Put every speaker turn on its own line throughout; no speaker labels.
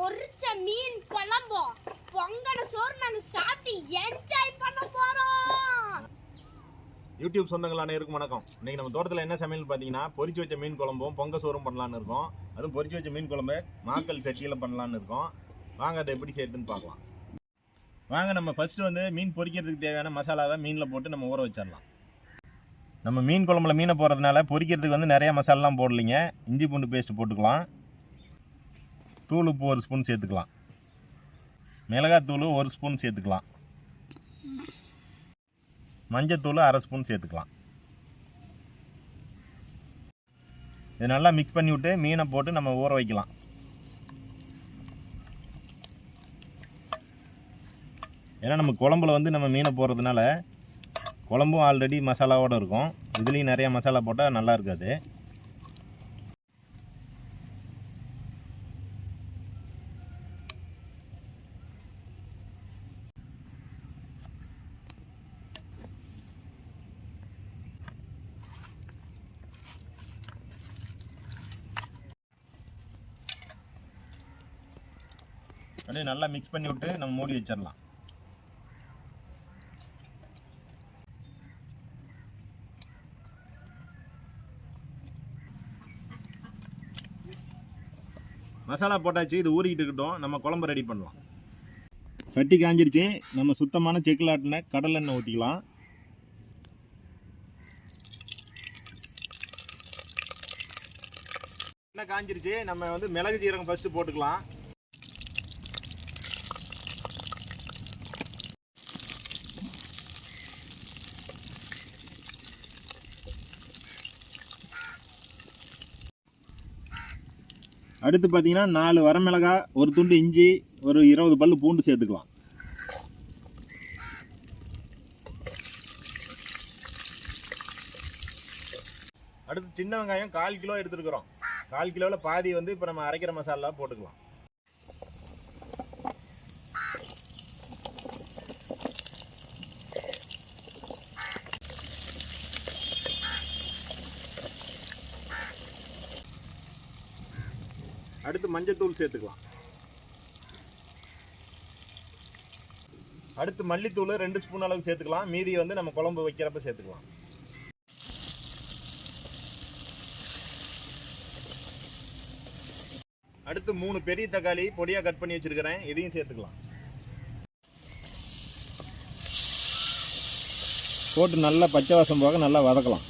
பொரிச்ச மீன் குழம்போ. பொங்கல சோறு நாங்க சாப்பிட்டு என்ஜாய் பண்ண போறோம்.
யூடியூப் சொந்தங்கள் அனைவருக்கும் வணக்கம். இன்னைக்கு நம்ம தோட்டத்தில் என்ன சமையல் பார்த்தீங்கன்னா பொரிச்சு வச்ச மீன் குழம்பும் பொங்க சோறும் பண்ணலான்னு இருக்கோம். அதுவும் பொரிச்சு வச்ச மீன் குழம்பு மாக்கல் சட்டியில் பண்ணலான்னு இருக்கோம். வாங்க அதை எப்படி செய்யுதுன்னு பார்க்கலாம். வாங்க நம்ம ஃபர்ஸ்ட் வந்து மீன் பொரிக்கிறதுக்கு தேவையான மசாலாவை மீனில் போட்டு நம்ம ஊற வச்சிடலாம். நம்ம மீன் குழம்புல மீனை போடுறதுனால பொரிக்கிறதுக்கு வந்து நிறைய மசாலாலாம் போடலைங்க. இஞ்சி பூண்டு பேஸ்ட் போட்டுக்கலாம். தூள் உப்பு ஒரு ஸ்பூன் சேர்த்துக்கலாம். மிளகாத்தூள் ஒரு ஸ்பூன் சேர்த்துக்கலாம். மஞ்சத்தூள் அரை ஸ்பூன் சேர்த்துக்கலாம். இது நல்லா மிக்ஸ் பண்ணி விட்டு மீனை போட்டு நம்ம ஊற வைக்கலாம். ஏன்னா நம்ம குழம்புல வந்து நம்ம மீனை போடுறதுனால குழம்பும் ஆல்ரெடி மசாலாவோடு இருக்கும். இதுலேயும் நிறையா மசாலா போட்டால் நல்லா இருக்காது. அப்படியே நல்லா மிக்ஸ் பண்ணி விட்டு நம்ம மூடி வச்சிடலாம். மசாலா போட்டாச்சு இது ஊறிக்கிட்டு இருக்கட்டும். நம்ம குழம்பு ரெடி பண்ணலாம். சட்டி காஞ்சிருச்சு. நம்ம சுத்தமான செக்கில் ஆட்டின கடலை எண்ணெய் ஊற்றிக்கலாம் எண்ணெய் காஞ்சிருச்சு. நம்ம வந்து மிளகு ஜீரகம் ஃபஸ்ட்டு போட்டுக்கலாம். அடுத்து பார்த்தீங்கன்னா நாலு வரமிளகா ஒரு துண்டு இஞ்சி ஒரு இருபது பல்லு பூண்டு சேர்த்துக்கலாம். அடுத்து சின்ன வெங்காயம் கால் கிலோ எடுத்துருக்குறோம். கால் கிலோவில் பாதி வந்து இப்போ நம்ம அரைக்கிற மசாலா போட்டுக்கலாம். அடுத்து மஞ்சத்தூள் சேர்த்துக்கலாம். அடுத்து மல்லித்தூள் ரெண்டு ஸ்பூன் அளவு சேர்த்துக்கலாம். மீதி வந்து நம்ம குழம்பு வைக்கிறப்ப சேர்த்துக்கலாம். அடுத்து மூணு பெரிய தக்காளி பொடியாக கட் பண்ணி வச்சுருக்கிறேன். இதையும் சேர்த்துக்கலாம். போட்டு நல்லா பச்சை வாசம் போக நல்லா வதக்கலாம்.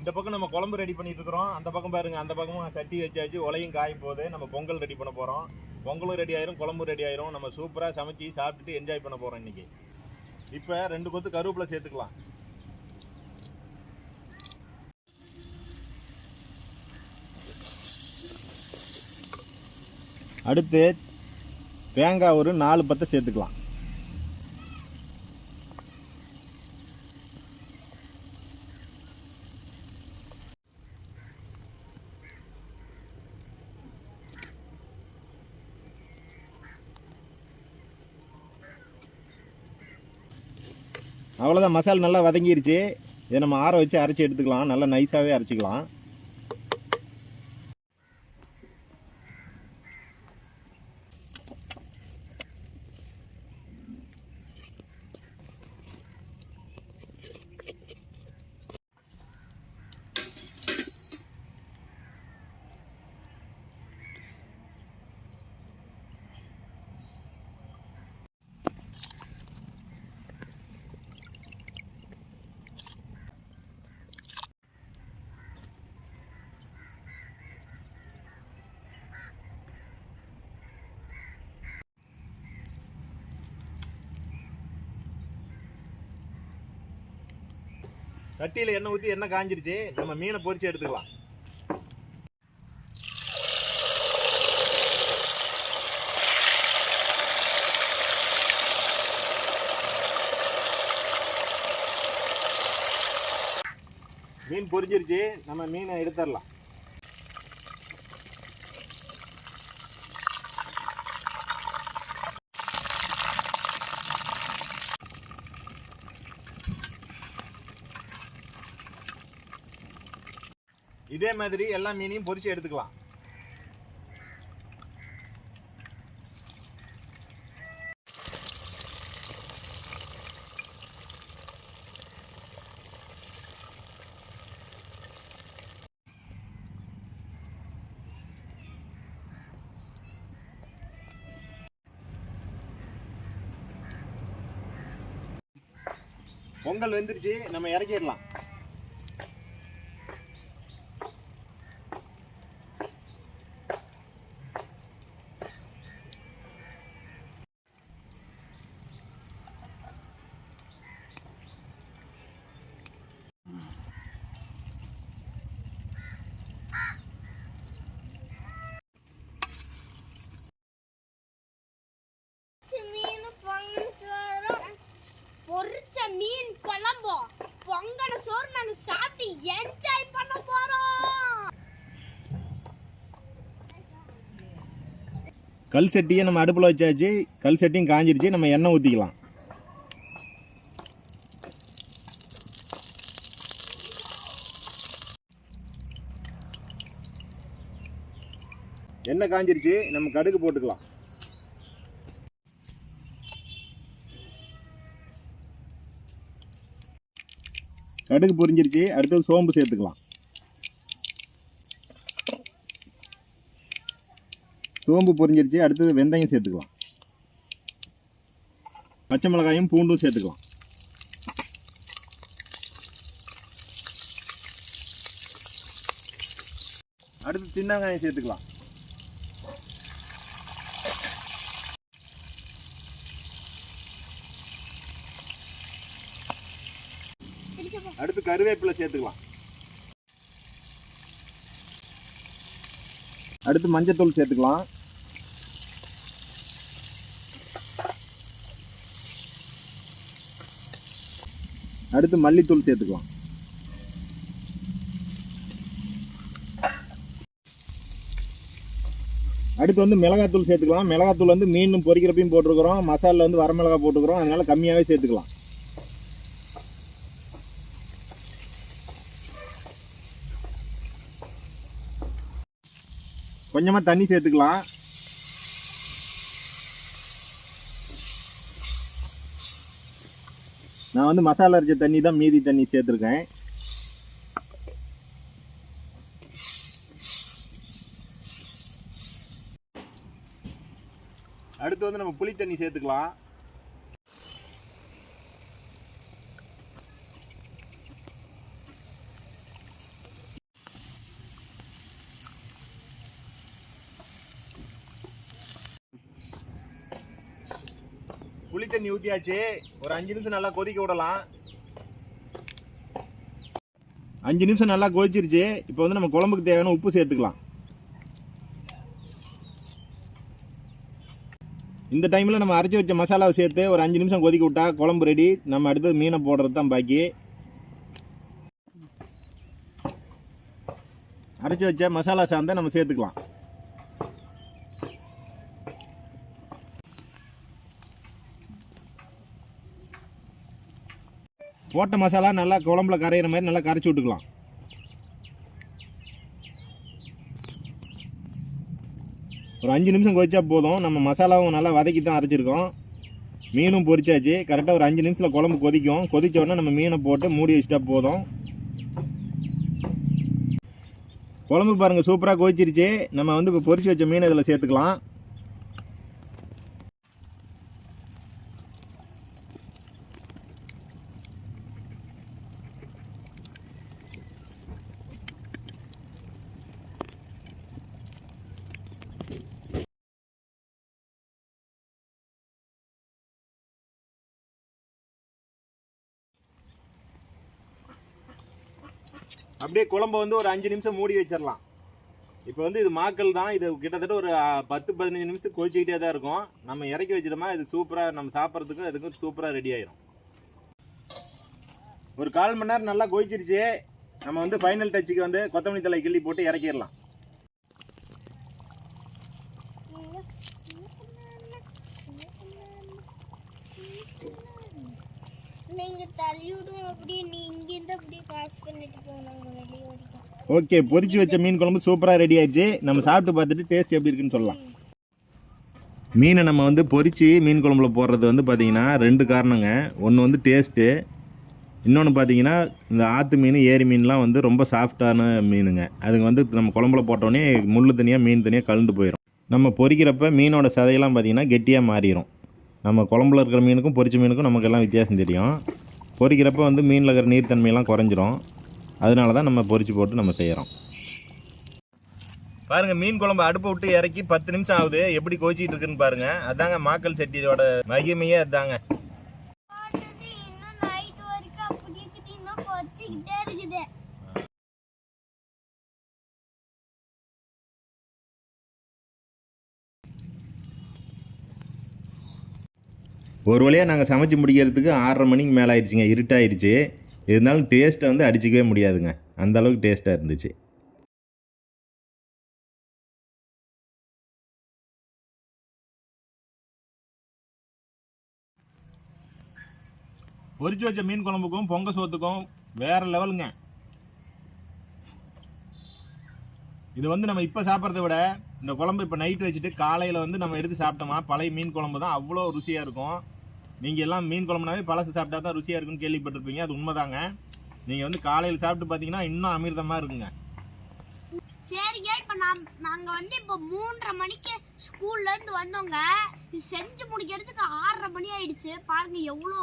இந்த பக்கம் நம்ம குழம்பு ரெடி பண்ணிட்டு இருக்கிறோம் அந்த பக்கம் பாருங்க அந்த பக்கமும் சட்டி வச்சாச்சு உலையும் காயும் போது நம்ம பொங்கல் ரெடி பண்ண போறோம். பொங்கலும் ரெடி ஆயிரும் குழம்பு ரெடி ஆயிரும். நம்ம சூப்பராக சமைச்சு சாப்பிட்டுட்டு என்ஜாய் பண்ண போறோம் இன்னைக்கு. இப்போ ரெண்டு கொத்து கருவேப்பிலை சேர்த்துக்கலாம். அடுத்து தேங்காய் ஒரு நாலு பத்தை சேர்த்துக்கலாம். அவ்வளோதான் மசாலா நல்லா வதங்கிருச்சு. இதை நம்ம ஆற வச்சு அரைச்சி எடுத்துக்கலாம். நல்லா நைஸாகவே அரைச்சிக்கலாம். சட்டியில் எண்ணெய் ஊற்றி எண்ணெய் காஞ்சிருச்சு. நம்ம மீனை பொறிச்சு எடுத்துக்கலாம். மீன் பொறிஞ்சிருச்சு நம்ம மீனை எடுத்துடலாம். இதே மாதிரி எல்லா மீனையும் பொறிச்சு எடுத்துக்கலாம். பொங்கல் வந்துருச்சு நம்ம இறக்கிடலாம். கல் சட்டியை நம்ம அடுப்பில் வச்சாச்சு கல் சட்டியும் காஞ்சிருச்சு நம்ம எண்ணெய் ஊற்றிக்கலாம் எண்ணெய் காஞ்சிருச்சு நம்ம கடுகு போட்டுக்கலாம். கடுகு பொரிஞ்சிருச்சு அடுத்தது சோம்பு சேர்த்துக்கலாம். சோம்பு பொரிஞ்சிருச்சு அடுத்தது வெந்தயம் சேர்த்துக்கலாம் பச்சை மிளகாயும் பூண்டும் சேர்த்துக்கலாம் அடுத்து சின்ன வெங்காயம் சேர்த்துக்கலாம். அடுத்து கருவேப்பிலை சேர்த்துக்கலாம். அடுத்து மஞ்சத்தூள் சேர்த்துக்கலாம். அடுத்து மல்லித்தூள் சேர்த்துக்குவோம் அடுத்து வந்து மிளகாத்தூள் சேர்த்துக்கலாம். மிளகாத்தூள் வந்து மீன் பொரிக்கிறப்பையும் போட்டிருக்கிறோம். மசாலில் வந்து வரமிளகா போட்டுக்கிறோம் அதனால கம்மியாகவே சேர்த்துக்கலாம். கொஞ்சமாக தண்ணி சேர்த்துக்கலாம். நான் வந்து மசாலா அரைச்ச தண்ணி தான் மீதி தண்ணி சேர்த்துருக்கேன். அடுத்து வந்து நம்ம புளி தண்ணி சேர்த்துக்கலாம். புளி தண்ணி ஊற்றியாச்சு ஒரு அஞ்சு நிமிஷம் நல்லா கொதிக்க விடலாம். அஞ்சு நிமிஷம் நல்லா கொதிச்சிருச்சு. இப்போ வந்து நம்ம குழம்புக்கு தேவையான உப்பு சேர்த்துக்கலாம். இந்த டைமில் நம்ம அரைச்சி வச்ச மசாலாவை சேர்த்து ஒரு அஞ்சு நிமிஷம் கொதிக்க விட்டா குழம்பு ரெடி நம்ம அடுத்தது மீனை போடுறது தான் பாக்கி. அரைச்சி வச்ச மசாலா சாந்தை நம்ம சேர்த்துக்கலாம். போட்ட மசாலா நல்லா குழம்புல கரையிற மாதிரி நல்லா கரைச்சி விட்டுக்கலாம். ஒரு அஞ்சு நிமிஷம் கொதிச்சா போதும். நம்ம மசாலாவும் நல்லா வதக்கி தான் அரைச்சிருக்கோம். மீனும் பொரிச்சாச்சு. கரெக்டாக ஒரு அஞ்சு நிமிஷத்தில் குழம்பு கொதிக்கும். கொதிச்ச உடனே நம்ம மீனை போட்டு மூடி வச்சுட்டா போதும். குழம்பு பாருங்கள் சூப்பராக கொதிச்சிருச்சு. நம்ம வந்து இப்போ பொரிச்சு வச்ச மீன் இதில் சேர்த்துக்கலாம். அப்படியே குழம்பு வந்து ஒரு அஞ்சு நிமிஷம் மூடி வச்சிடலாம். இப்போ வந்து இது மாக்கல் தான். இது கிட்டத்தட்ட ஒரு பத்து பதினஞ்சு நிமிஷத்துக்கு கொதிச்சுக்கிட்டே தான் இருக்கும். நம்ம இறக்கி வச்சிட்டோமா இது சூப்பராக நம்ம சாப்பிட்றதுக்கும் இதுக்கும் சூப்பராக ரெடி ஆயிரும். ஒரு கால் மணி நேரம் நல்லா கொதிச்சிருச்சு. நம்ம வந்து ஃபைனல் டச்சுக்கு வந்து கொத்தமல்லி தலை கிள்ளி போட்டு இறக்கிடலாம்.
நீங்க தள்ளிவிடும் நீ இங்கிருந்து பாஸ் பண்ணிட்டு போனாங்க வெளியே வரைக்கும்.
ஓகே பொரிச்சு வச்ச மீன் குழம்பு சூப்பராக ரெடி ஆயிடுச்சு. நம்ம சாப்பிட்டு பார்த்துட்டு டேஸ்ட் எப்படி இருக்குன்னு சொல்லலாம். மீனை நம்ம வந்து பொரிச்சு மீன் குழம்புல போடுறது வந்து பார்த்தீங்கன்னா ரெண்டு காரணங்க. ஒன்று வந்து டேஸ்ட்டு இன்னொன்று பார்த்தீங்கன்னா இந்த ஆற்று மீன் ஏரி மீன்லாம் வந்து ரொம்ப சாஃப்டான மீனுங்க. அதுங்க வந்து நம்ம குழம்புல போட்டோடனே முள் தனியாக மீன் தனியாக கலந்து போயிடும் நம்ம பொரிக்கிறப்ப மீனோட சதையெல்லாம் பார்த்தீங்கன்னா கெட்டியாக மாறிடும் நம்ம குழம்புல இருக்கிற மீனுக்கும் பொரிச்ச மீனுக்கும் நமக்கு எல்லாம் வித்தியாசம் தெரியும். பொரிக்கிறப்ப வந்து மீனில் இருக்கிற நீர்த்தன்மையெல்லாம் குறைஞ்சிரும். அதனால தான் நம்ம பொரிச்சு போட்டு நம்ம செய்கிறோம் பாருங்க மீன் குழம்பு அடுப்பை விட்டு இறக்கி பத்து நிமிஷம் ஆகுது. எப்படி கோச்சிட்டு இருக்குன்னு பாருங்க. அதாங்க மாக்கல் செட்டியோட மகிமையே அதாங்க.
இருக்குது இன்னும் கொச்சிக்கிட்டே இருக்குது
ஒரு வழியாக நாங்கள் சமைச்சு முடிக்கிறதுக்கு ஆறரை மணிக்கு மேலே ஆயிடுச்சுங்க இருட்டாயிடுச்சு. இருந்தாலும் டேஸ்ட்டை வந்து அடிச்சிக்கவே முடியாதுங்க. அந்தளவுக்கு டேஸ்ட்டாக இருந்துச்சு. பொறிச்சு வச்ச மீன் குழம்புக்கும் பொங்க சோத்துக்கும் வேறு லெவலுங்க இது வந்து நம்ம இப்போ சாப்பிட்றத விட இந்த குழம்பு இப்போ நைட் வச்சுட்டு காலையில் வந்து நம்ம எடுத்து சாப்பிட்டோமா பழைய மீன் குழம்பு தான் அவ்வளோ ருசியாக இருக்கும். நீங்கள் எல்லாம் மீன் குழம்புனாவே பழசு சாப்பிட்டா தான் ருசியாக இருக்குன்னு கேள்விப்பட்டிருப்பீங்க அது உண்மைதாங்க. நீங்கள் வந்து காலையில் சாப்பிட்டு பார்த்தீங்கன்னா இன்னும் அமிர்தமாக இருக்குங்க.
சரிங்க இப்போ நாம் நாங்கள் வந்து இப்போ மூன்றரை மணிக்கு ஸ்கூல்ல இருந்து வந்தோங்க. இது செஞ்சு முடிக்கிறதுக்கு ஆறரை மணி ஆயிடுச்சு. பாருங்க எவ்வளோ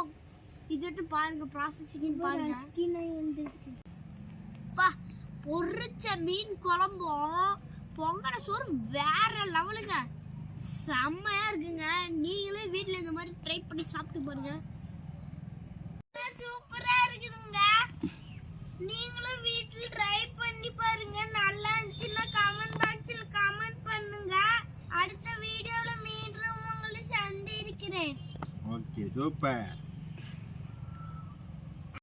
இதுட்டு பாருங்க ப்ராசஸிங் பாருங்க. பா பொரிச்ச மீன் குழம்பும் பொங்கல சோறு வேற லெவலுங்க. செம்மையா இருக்குங்க. நீங்களே வீட்டில் இந்த மாதிரி ட்ரை பண்ணி சாப்பிட்டு பாருங்க. சூப்பரா இருக்குதுங்க. நீங்களும் வீட்டில் ட்ரை பண்ணி பாருங்க. நல்லா இருந்துச்சுன்னா கமெண்ட் பாக்ஸில் கமெண்ட் பண்ணுங்க. அடுத்த வீடியோல மீண்டும் உங்களை சந்திக்கிறேன்.
Okay super